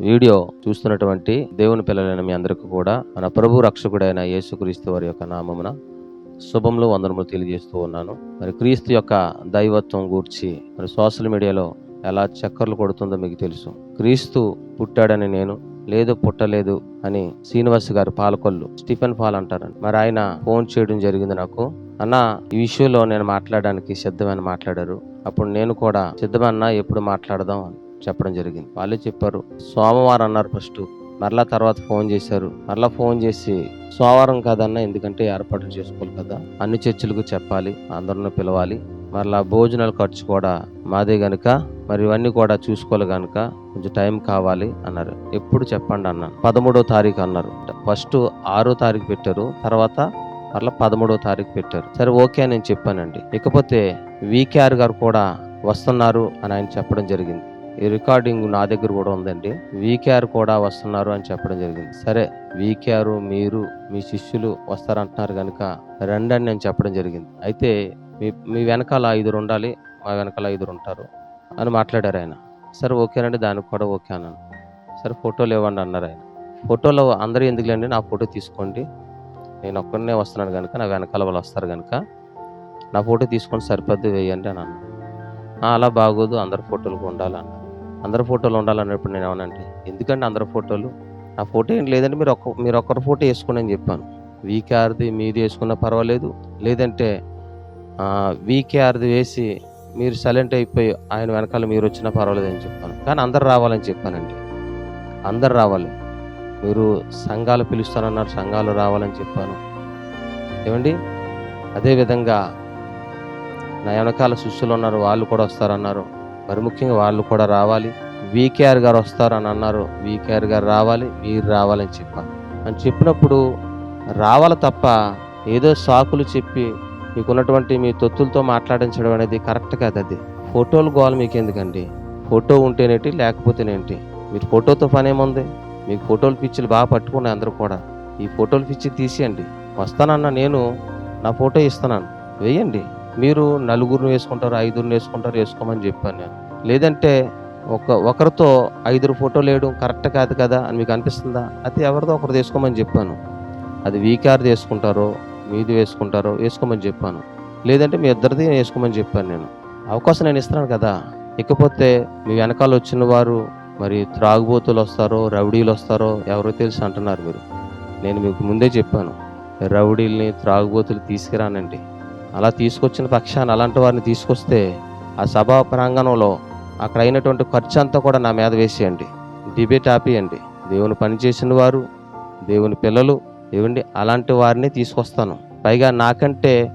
Video చూస్తున్నటువంటి దేవుని పిల్లలైన మీ అందరికీ కూడా మన ప్రభు రక్షకుడైన యేసుక్రీస్తు వారి యొక్క నామమున శుభములు వందనములు తెలియజేస్తూ ఉన్నాను. మరి క్రీస్తు యొక్క దైవత్వం గూర్చి మరి సోషల్ మీడియాలో ఎలా చక్కర్లు కొడుతుందో మీకు తెలుసు. క్రీస్తు పుట్టాడని నేను లేదు పుట్టలేదు అని శ్రీనివాస్ గారు పాలకొల్లు స్టీఫెన్ పాల్ అంటారండి. మరి ఆయన ఫోన్ చేయడం జరిగింది నాకు. అన్న ఈ విషయంలో నేను మాట్లాడడానికి సిద్ధమని మాట్లాడారు. అప్పుడు నేను కూడా సిద్ధమన్నా ఎప్పుడు మాట్లాడదాం అని. చెప్పడం జరిగింది. వాళ్ళే చెప్పారు సోమవారం అన్నారు ఫస్ట్. మరలా తర్వాత ఫోన్ చేశారు. మరలా ఫోన్ చేసి సోమవారం కాదన్నా ఎందుకంటే ఏర్పాట్లు చేసుకోవాలి కదా అన్ని చర్చలకు చెప్పాలి అందరిని పిలవాలి. మరలా భోజనాల ఖర్చు కూడా మాదే గనుక మరి ఇవన్నీ కూడా చూసుకోవాలి గనుక కొంచెం టైం కావాలి అన్నారు. ఎప్పుడు చెప్పండి అన్నాను పదమూడో తారీఖు అన్నారు. ఫస్ట్ ఆరో తారీఖు పెట్టారు. తర్వాత మరలా పదమూడో తారీఖు పెట్టారు. సరే ఓకే నేను చెప్పానండి. ఇకపోతే వికేఆర్ గారు కూడా వస్తున్నారు అని ఆయన చెప్పడం జరిగింది. ఈ రికార్డింగ్ నా దగ్గర కూడా ఉందండి. వీకేఆర్ కూడా వస్తున్నారు అని చెప్పడం జరిగింది. సరే వీకేఆర్ మీరు మీ శిష్యులు వస్తారంటున్నారు కనుక రండి అని నేను చెప్పడం జరిగింది. అయితే మీ మీ వెనకాల ఐదురు ఉండాలి మా వెనకాల ఐదుగురు ఉంటారు అని మాట్లాడారు ఆయన. సరే ఓకేనండి దానికి కూడా ఓకే అన్నాను. సరే ఫోటోలు ఇవ్వండి అన్నారు ఆయన. ఫోటోలో అందరూ ఎందుకులేండి నా ఫోటో తీసుకోండి. నేను ఒక్కడనే వస్తున్నాను కనుక నా వెనకాల వాళ్ళు వస్తారు కనుక నా ఫోటో తీసుకొని సరిపోద్ది వేయండి అని అన్నాను. అలా బాగోదు అందరు ఫోటోలు ఉండాలన్న అందరి ఫోటోలు ఉండాలన్నప్పుడు నేను ఏమనంటే ఎందుకంటే అందరి ఫోటోలు? నా ఫోటో ఏం లేదంటే మీరు ఒక్క మీరు ఒక్కరి ఫోటో వేసుకోండి అని చెప్పాను. వీకేఆర్ది మీది వేసుకున్నా పర్వాలేదు. లేదంటే వీకేఆర్ది వేసి మీరు సైలెంట్ అయిపోయి ఆయన వెనకాల మీరు వచ్చినా పర్వాలేదు అని చెప్పాను. కానీ అందరు రావాలని చెప్పానండి. అందరు రావాలి. మీరు సంఘాలు పిలుస్తానన్నారు సంఘాలు రావాలని చెప్పాను. ఏమండి? అదేవిధంగా నా వెనకాల శిష్యులు ఉన్నారు వాళ్ళు కూడా వస్తారన్నారు. మరి ముఖ్యంగా వాళ్ళు కూడా రావాలి. వీకేఆర్ గారు వస్తారని అన్నారు. వీకేఆర్ గారు రావాలి మీరు రావాలని చెప్పాను అని చెప్పినప్పుడు రావాలి తప్ప ఏదో సాకులు చెప్పి మీకున్నటువంటి మీ తొత్తులతో మాట్లాడించడం అనేది కరెక్ట్ కాదు అది. ఫోటోలు గోవాలి మీకు ఎందుకండి ఫోటో ఉంటేనేటి లేకపోతేనేంటి? మీరు ఫోటోతో పని ఏముంది మీకు ఫోటోలు పిచ్చిలు బాగా పట్టుకున్నాయి అందరూ కూడా. ఈ ఫోటోలు పిచ్చి తీసేయండి. వస్తానన్న నేను నా ఫోటో ఇస్తున్నాను. వేయండి. మీరు నలుగురిని వేసుకుంటారు ఐదుగురిని వేసుకుంటారు వేసుకోమని చెప్పాను నేను. లేదంటే ఒక ఒకరితో ఐదురు ఫోటోలు వేయడం కరెక్ట్ కాదు కదా అని మీకు అనిపిస్తుందా? అది ఎవరిదో ఒకరు వేసుకోమని చెప్పాను. అది వీకార్ వేసుకుంటారో మీది వేసుకుంటారో వేసుకోమని చెప్పాను. లేదంటే మీ ఇద్దరిది వేసుకోమని చెప్పాను నేను. అవకాశం నేను ఇస్తున్నాను కదా. ఇకపోతే మీ వెనకాల వచ్చిన వారు మరి త్రాగుబోతులు వస్తారో రౌడీలు వస్తారో ఎవరో తెలుసు అంటున్నారు మీరు. నేను మీకు ముందే చెప్పాను. రౌడీల్ని త్రాగుబోతులు తీసుకురానండి. అలా తీసుకొచ్చిన పక్షాన్ని అలాంటి వారిని తీసుకొస్తే ఆ సభా ప్రాంగణంలో అక్కడ అయినటువంటి ఖర్చు అంతా కూడా నా మీద వేసేయండి. డిబేట్ ఆపేయండి. దేవుని పని చేసిన వారు దేవుని పిల్లలు ఏవండి? అలాంటి వారిని తీసుకొస్తాను. పైగా నాకంటే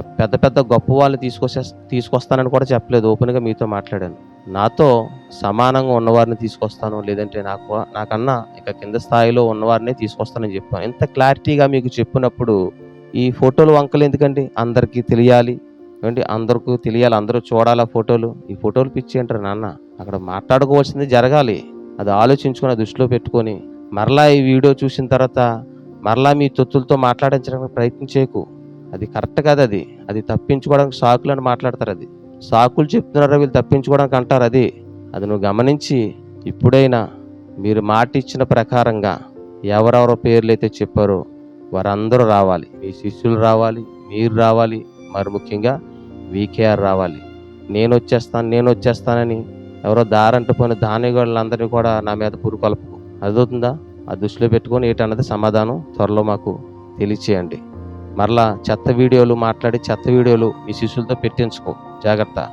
పెద్ద పెద్ద గొప్ప వాళ్ళని తీసుకొచ్చే తీసుకొస్తానని కూడా చెప్పలేదు. ఓపెన్గా మీతో మాట్లాడాను. నాతో సమానంగా ఉన్నవారిని తీసుకొస్తాను. లేదంటే నాకు నాకన్నా ఇక కింద స్థాయిలో ఉన్నవారిని తీసుకొస్తానని చెప్పాను. ఇంత క్లారిటీగా మీకు చెప్పినప్పుడు ఈ ఫోటోలు వంకలు ఎందుకండి? అందరికీ తెలియాలి. ఏమండి? అందరికీ తెలియాలి. అందరూ చూడాలి ఆ ఫోటోలు? ఈ ఫోటోలు పిచ్చి అంటారు నాన్న? అక్కడ మాట్లాడుకోవాల్సింది జరగాలి. అది ఆలోచించుకొని దృష్టిలో పెట్టుకొని మరలా ఈ వీడియో చూసిన తర్వాత మరలా మీ తొత్తులతో మాట్లాడించడానికి ప్రయత్నం చేయకు. అది కరెక్ట్ కాదు అది. అది తప్పించుకోవడానికి సాకులు అని మాట్లాడతారు అది. సాకులు చెప్తున్నారో వీళ్ళు తప్పించుకోవడానికి అంటారు అది. అది నువ్వు గమనించి ఇప్పుడైనా మీరు మాట ఇచ్చిన ప్రకారంగా ఎవరెవరో పేర్లు అయితే చెప్పారో వారందరూ రావాలి. మీ శిష్యులు రావాలి మీరు రావాలి మరి ముఖ్యంగా వీకేఆర్ రావాలి. నేను వచ్చేస్తాను నేను వచ్చేస్తానని ఎవరో దారంటు పోయిన దానిగోళ్ళందరినీ కూడా నా మీద పురుకొల్పకు అదవుతుందా ఆ దృష్టిలో పెట్టుకొని ఏంటన్నది సమాధానం త్వరలో మాకు తెలియచేయండి. మరలా చెత్త వీడియోలు మాట్లాడి చెత్త వీడియోలు మీ శిష్యులతో పెట్టించుకో. జాగ్రత్త.